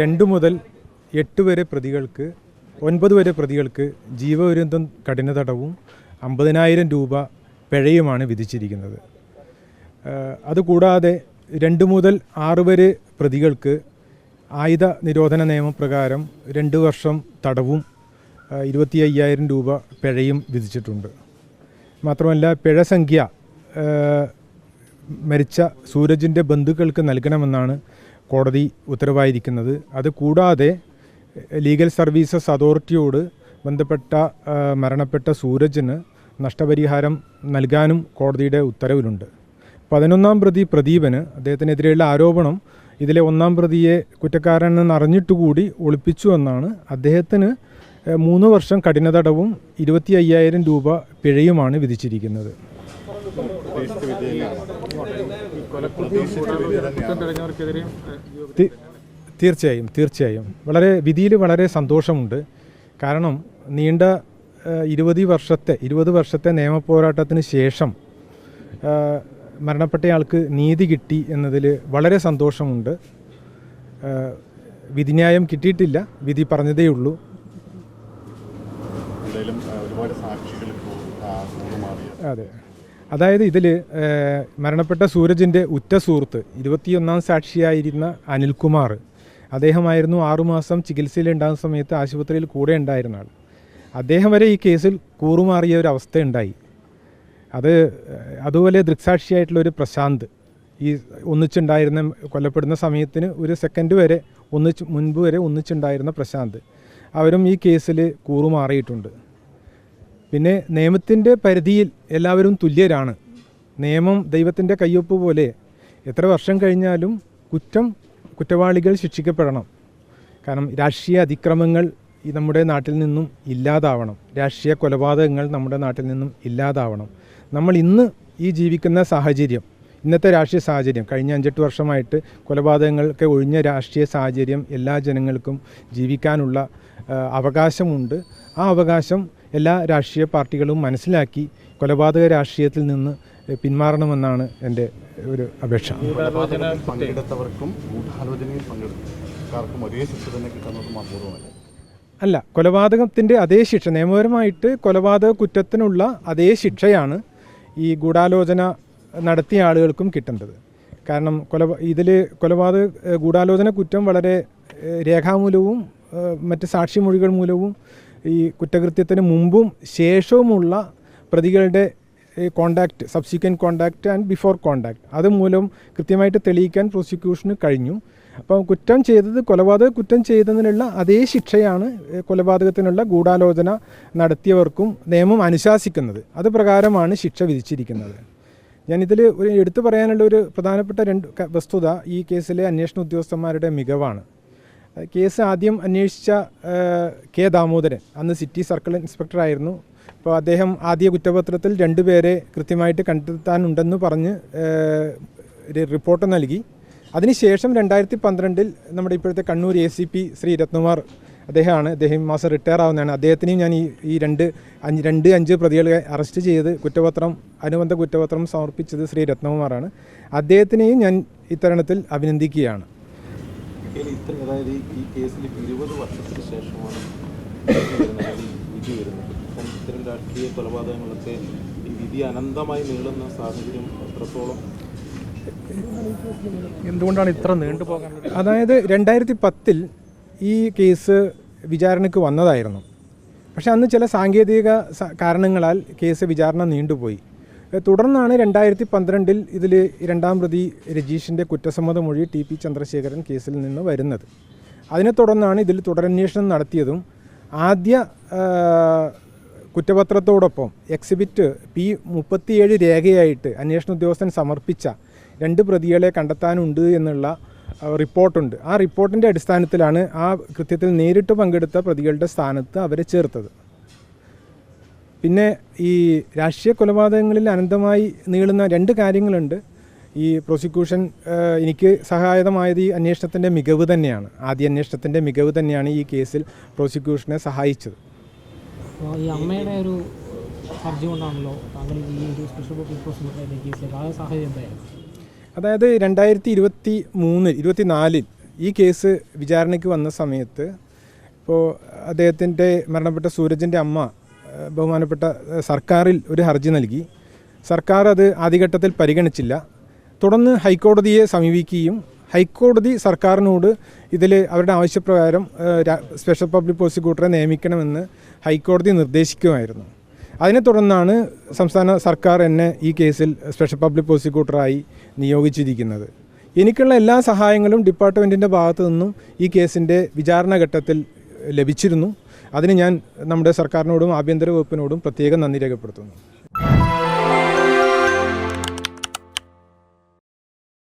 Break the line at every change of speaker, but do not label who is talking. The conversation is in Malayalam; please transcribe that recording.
രണ്ട് മുതൽ എട്ട് വരെ പ്രതികൾക്ക് ഒൻപത് വരെ പ്രതികൾക്ക് ജീവപര്യന്തം കഠിന തടവും അമ്പതിനായിരം രൂപ പിഴയുമാണ് വിധിച്ചിരിക്കുന്നത്. അതുകൂടാതെ രണ്ട് മുതൽ ആറ് വരെ പ്രതികൾക്ക് ആയുധ നിരോധന നിയമപ്രകാരം രണ്ട് വർഷം തടവും ഇരുപത്തി അയ്യായിരം രൂപ പിഴയും വിധിച്ചിട്ടുണ്ട്. മാത്രമല്ല പിഴ സംഖ്യ മരിച്ച സൂരജിന്റെ ബന്ധുക്കൾക്ക് നൽകണമെന്നാണ് കോടതി ഉത്തരവായിരിക്കുന്നത്. അത് കൂടാതെ ലീഗൽ സർവീസസ് അതോറിറ്റിയോട് ബന്ധപ്പെട്ട മരണപ്പെട്ട സൂരജിന് നഷ്ടപരിഹാരം നൽകാനും കോടതിയുടെ ഉത്തരവിലുണ്ട്. പതിനൊന്നാം പ്രതി പ്രദീപന് അദ്ദേഹത്തിനെതിരെയുള്ള ആരോപണം ഇതിലെ ഒന്നാം പ്രതിയെ കുറ്റക്കാരനെന്ന് അറിഞ്ഞിട്ടുകൂടി ഒളിപ്പിച്ചു എന്നാണ് അദ്ദേഹത്തിന് മൂന്ന് വർഷം കഠിനതടവും ഇരുപത്തി അയ്യായിരം രൂപ പിഴയുമാണ് വിധിച്ചിരിക്കുന്നത്. തീർച്ചയായും തീർച്ചയായും. വളരെ വിധിയിൽ വളരെ സന്തോഷമുണ്ട്. കാരണം നീണ്ട ഇരുപത് വർഷത്തെ ഇരുപത് വർഷത്തെ നിയമ പോരാട്ടത്തിന് ശേഷം മരണപ്പെട്ടയാൾക്ക് നീതി കിട്ടി എന്നതിൽ വളരെ സന്തോഷമുണ്ട്. വിധിന്യായം കിട്ടിയിട്ടില്ല. വിധി പറഞ്ഞതേ ഉള്ളൂ. അതെ. അതായത് ഇതിൽ മരണപ്പെട്ട സൂരജിന്റെ ഉറ്റ സുഹൃത്ത് ഇരുപത്തിയൊന്നാം സാക്ഷിയായിരുന്ന അനിൽകുമാർ. അദ്ദേഹമായിരുന്നു ആറുമാസം ചികിത്സയിലുണ്ടാകുന്ന സമയത്ത് ആശുപത്രിയിൽ കൂടെ ഉണ്ടായിരുന്ന ആൾ അദ്ദേഹം വരെ ഈ കേസിൽ കൂറുമാറിയ ഒരു അവസ്ഥ ഉണ്ടായി. അത് അതുപോലെ ദൃക്സാക്ഷിയായിട്ടുള്ള ഒരു പ്രശാന്ത് ഈ ഒന്നിച്ചുണ്ടായിരുന്ന കൊല്ലപ്പെടുന്ന സമയത്തിന് ഒരു സെക്കൻഡ് വരെ ഒന്നിച്ച് മുൻപ് വരെ ഒന്നിച്ചുണ്ടായിരുന്ന പ്രശാന്ത്. അവരും ഈ കേസിൽ കൂറുമാറിയിട്ടുണ്ട്. പിന്നെ നിയമത്തിന്റെ പരിധിയിൽ എല്ലാവരും തുല്യരാണ്. നിയമം ദൈവത്തിന്റെ കയ്യൊപ്പ് പോലെ എത്ര വർഷം കഴിഞ്ഞാലും കുറ്റം കുറ്റവാളികൾ ശിക്ഷിക്കപ്പെടണം. കാരണം രാഷ്ട്രീയ അതിക്രമങ്ങൾ ഈ നമ്മുടെ നാട്ടിൽ നിന്നും ഇല്ലാതാവണം. രാഷ്ട്രീയ കൊലപാതകങ്ങൾ നമ്മുടെ നാട്ടിൽ നിന്നും ഇല്ലാതാവണം. നമ്മൾ ഇന്ന് ഈ ജീവിക്കുന്ന സാഹചര്യം ഇന്നത്തെ രാഷ്ട്രീയ സാഹചര്യം കഴിഞ്ഞ അഞ്ചെട്ട് വർഷമായിട്ട് കൊലപാതകങ്ങളൊക്കെ ഒഴിഞ്ഞ രാഷ്ട്രീയ സാഹചര്യം എല്ലാ ജനങ്ങൾക്കും ജീവിക്കാനുള്ള അവകാശമുണ്ട്. ആ അവകാശം എല്ലാ രാഷ്ട്രീയ പാർട്ടികളും മനസ്സിലാക്കി കൊലപാതക രാഷ്ട്രീയത്തിൽ നിന്ന് പിന്മാറണമെന്നാണ് എന്റെ ഒരു അപേക്ഷ.
കൊലപാതകത്തിൽ പങ്കെടുത്തവർക്കും ഗൂഢാലോചനയിൽ പങ്കെടുത്തവർക്കും ഒരേ ശിക്ഷ തന്നെ കിട്ടുന്നതും അപൂർവമല്ല
അല്ല കൊലപാതകത്തിന്റെ അതേ ശിക്ഷ നിയമപരമായിട്ട് കൊലപാതക കുറ്റത്തിനുള്ള അതേ ശിക്ഷയാണ് ഈ ഗൂഢാലോചന നടത്തിയ ആളുകൾക്കും കിട്ടേണ്ടത്. കാരണം കൊല ഇതിൽ കൊലപാതക ഗൂഢാലോചന കുറ്റം വളരെ രേഖാമൂലവും മറ്റ് സാക്ഷിമൊഴികൾ മൂലവും ഈ കുറ്റകൃത്യത്തിന് മുമ്പും ശേഷവുമുള്ള പ്രതികളുടെ contact subsequent contact and before contact അത് മൂലം കൃത്യമായിട്ട് തെളിയിക്കാൻ പ്രോസിക്യൂഷന് കഴിഞ്ഞു. അപ്പോൾ കുറ്റം ചെയ്തത് കൊലപാതക കുറ്റം ചെയ്തതിനുള്ള അതേ ശിക്ഷയാണ് കൊലപാതകത്തിനുള്ള ഗൂഢാലോചന നടത്തിയവർക്കും നിയമം അനുശാസിക്കുന്നത്. അത് പ്രകാരമാണ് ശിക്ഷ വിധിച്ചിരിക്കുന്നത്. ഞാനിതിൽ ഒരു എടുത്തു പറയാനുള്ള ഒരു പ്രധാനപ്പെട്ട രണ്ട് വസ്തുത ഈ കേസിലെ അന്വേഷണ ഉദ്യോഗസ്ഥന്മാരുടെ മികവാണ്. കേസ് ആദ്യം അന്വേഷിച്ച കെ ദാമോദരൻ. അന്ന് സിറ്റി സർക്കിൾ ഇൻസ്പെക്ടർ ആയിരുന്നു. അപ്പോൾ അദ്ദേഹം ആദ്യ കുറ്റപത്രത്തിൽ രണ്ടുപേരെ കൃത്യമായിട്ട് കണ്ടെത്താനുണ്ടെന്ന് പറഞ്ഞ് റിപ്പോർട്ട് നൽകി. അതിനുശേഷം രണ്ടായിരത്തി പന്ത്രണ്ടിൽ നമ്മുടെ ഇപ്പോഴത്തെ Kannur A C P Shri Ratnakumar അദ്ദേഹമാണ് അദ്ദേഹം മാസം റിട്ടയർ ആവുന്നതാണ്. അദ്ദേഹത്തിനെയും ഞാൻ ഈ ഈ രണ്ട് അഞ്ച് രണ്ട് അഞ്ച് പ്രതികളെ അറസ്റ്റ് ചെയ്ത് കുറ്റപത്രം അനുബന്ധ കുറ്റപത്രം സമർപ്പിച്ചത് ശ്രീ രത്നകുമാറാണ്. അദ്ദേഹത്തിനെയും ഞാൻ ഇത്തരണത്തിൽ അഭിനന്ദിക്കുകയാണ്.
ഇത്ര അതായത് ഈ- കേസിൽ ഇരുപത് വർഷത്തിന് ശേഷമാണ് വിധി വരുന്നത്, അപ്പം ഇത്തരം രാഷ്ട്രീയ കൊലപാതകങ്ങളൊക്കെ ഈ വിധി അനന്തമായി നീളുന്ന സാഹചര്യം എത്രത്തോളം?
എന്തുകൊണ്ടാണ് ഇത്ര നീണ്ടുപോകാനുള്ളത്
അതായത് രണ്ടായിരത്തി പത്തിൽ ഈ കേസ് വിചാരണയ്ക്ക് വന്നതായിരുന്നു. പക്ഷെ അന്ന് ചില സാങ്കേതിക കാരണങ്ങളാൽ കേസ് വിചാരണ നീണ്ടുപോയി. തുടർന്നാണ് രണ്ടായിരത്തി പന്ത്രണ്ടിൽ ഇതിൽ രണ്ടാം പ്രതി രജീഷിന്റെ കുറ്റസമ്മത മൊഴി ടി പി ചന്ദ്രശേഖരൻ കേസിൽ നിന്ന് വരുന്നത്. അതിനെ തുടർന്നാണ് ഇതിൽ തുടരന്വേഷണം നടത്തിയതും. ആദ്യ കുറ്റപത്രത്തോടൊപ്പം എക്സിബിറ്റ് പി മുപ്പത്തിയേഴ് രേഖയായിട്ട് അന്വേഷണ ഉദ്യോഗസ്ഥൻ സമർപ്പിച്ച രണ്ട് പ്രതികളെ കണ്ടെത്താനുണ്ട് എന്നുള്ള റിപ്പോർട്ടുണ്ട്. ആ റിപ്പോർട്ടിന്റെ അടിസ്ഥാനത്തിലാണ് ആ കൃത്യത്തിൽ നേരിട്ട് പങ്കെടുത്ത പ്രതികളുടെ സ്ഥാനത്ത് അവരെ ചേർത്തത്. പിന്നെ ഈ രാഷ്ട്രീയ കൊലപാതകങ്ങളിൽ അനന്തമായി നീളുന്ന രണ്ട് കാര്യങ്ങളുണ്ട്. ഈ പ്രോസിക്യൂഷൻ എനിക്ക് സഹായകമായത് ഈ അന്വേഷണത്തിന്റെ മികവ് തന്നെയാണ്. ആദ്യ അന്വേഷണത്തിന്റെ മികവ് തന്നെയാണ് ഈ കേസിൽ പ്രോസിക്യൂഷനെ സഹായിച്ചത്.
ഈ അമ്മയുടെ ഒരു ഹർജി കൊണ്ടാണല്ലോ താങ്കൾ ഈ ഒരു സ്പെഷ്യൽ പബ്ലിക് പ്രോസിക്യൂട്ടറിന്റെ കേസിലേക്ക് ആ സാഹചര്യം എന്തായിരുന്നു?
അതായത് രണ്ടായിരത്തി ഇരുപത്തി മൂന്നിൽ ഇരുപത്തി നാലിൽ ഈ കേസ് വിചാരണയ്ക്ക് വന്ന സമയത്ത് ഇപ്പോൾ അദ്ദേഹത്തിന്റെ മരണപ്പെട്ട സൂരജിന്റെ അമ്മ ബഹുമാനപ്പെട്ട സർക്കാരിൽ ഒരു ഹർജി നൽകി. സർക്കാർ അത് ആദ്യഘട്ടത്തിൽ പരിഗണിച്ചില്ല. തുടർന്ന് ഹൈക്കോടതിയെ സമീപിക്കുകയും ഹൈക്കോടതി സർക്കാരിനോട് ഇതിൽ അവരുടെ ആവശ്യപ്രകാരം സ്പെഷ്യൽ പബ്ലിക് പ്രോസിക്യൂട്ടറെ നിയമിക്കണമെന്ന് ഹൈക്കോടതി നിർദ്ദേശിക്കുമായിരുന്നു അതിനെ തുടർന്നാണ് സംസ്ഥാന സർക്കാർ എന്നെ ഈ കേസിൽ സ്പെഷ്യൽ പബ്ലിക് പ്രോസിക്യൂട്ടറായി നിയോഗിച്ചിരിക്കുന്നത്. എനിക്കുള്ള എല്ലാ സഹായങ്ങളും ഡിപ്പാർട്ട്മെന്റിന്റെ ഭാഗത്തു നിന്നും ഈ കേസിന്റെ വിചാരണ ഘട്ടത്തിൽ ലഭിച്ചിരുന്നു. അതിന് ഞാൻ നമ്മുടെ സർക്കാരിനോടും ആഭ്യന്തര വകുപ്പിനോടും പ്രത്യേകം നന്ദി രേഖപ്പെടുത്തുന്നു.